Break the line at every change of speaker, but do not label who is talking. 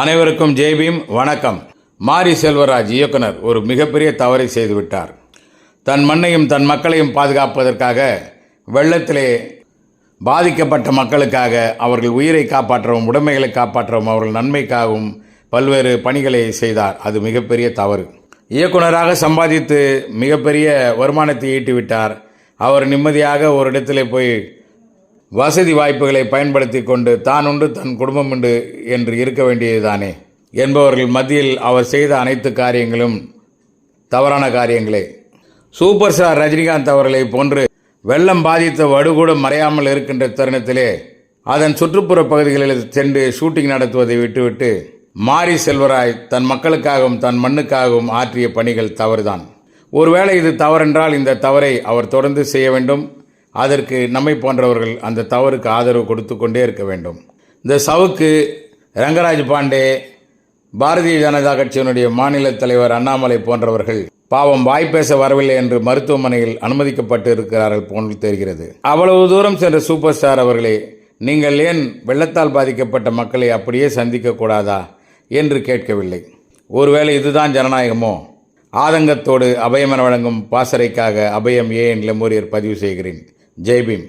அனைவருக்கும் ஜெய்பீம் வணக்கம். மாரி செல்வராஜ் இயக்குனர் ஒரு மிகப்பெரிய தவறை செய்துவிட்டார். தன் மண்ணையும் தன் மக்களையும் பாதுகாப்பதற்காக வெள்ளத்திலே பாதிக்கப்பட்ட மக்களுக்காக அவர்கள் உயிரை காப்பாற்றவும் உடைமைகளை காப்பாற்றவும் அவர்கள் நன்மைக்காகவும் பல்வேறு பணிகளை செய்தார். அது மிகப்பெரிய தவறு. இயக்குனராக சம்பாதித்து மிகப்பெரிய வருமானத்தை ஈட்டிவிட்டார். அவர் நிம்மதியாக ஒரு இடத்துல போய் வசதி வாய்ப்புகளை பயன்படுத்தி கொண்டு தான் உண்டு தன் குடும்பம் உண்டு என்று இருக்க வேண்டியதுதானே? என்பவர்கள் மத்தியில் அவர் செய்த அனைத்து காரியங்களும் தவறான காரியங்களே. சூப்பர் ஸ்டார் ரஜினிகாந்த் அவர்களை போன்று வெள்ளம் பாதித்த வடுகூட மறையாமல் இருக்கின்ற தருணத்திலே அதன் சுற்றுப்புற பகுதிகளில் சென்று ஷூட்டிங் நடத்துவதை விட்டுவிட்டு மாரி செல்வராய் தன் மக்களுக்காகவும் தன் மண்ணுக்காகவும் ஆற்றிய பணிகள் தவறுதான். ஒருவேளை இது தவறென்றால் இந்த தவறை அவர் தொடர்ந்து செய்ய வேண்டும். அதற்கு நம்மை போன்றவர்கள் அந்த தவறுக்கு ஆதரவு கொடுத்து கொண்டே இருக்க வேண்டும். இந்த சவுக்கு ரங்கராஜ் பாண்டே பாரதிய ஜனதா கட்சியினுடைய மாநில தலைவர் அண்ணாமலை போன்றவர்கள் பாவம் வாய் பேச வரவில்லை என்று மருத்துவமனையில் அனுமதிக்கப்பட்டு இருக்கிறார்கள் போன்று தெரிகிறது. அவ்வளவு தூரம் சென்ற சூப்பர் ஸ்டார் அவர்களே நீங்கள் ஏன் வெள்ளத்தால் பாதிக்கப்பட்ட மக்களை அப்படியே சந்திக்க கூடாதா என்று கேட்கவில்லை. ஒருவேளை இதுதான் ஜனநாயகமோ? ஆதங்கத்தோடு அபயமென வழங்கும் பாசறைக்காக அபயம் ஏ என் லெமூரியர் பதிவு செய்கிறேன். ஜெய்பீம்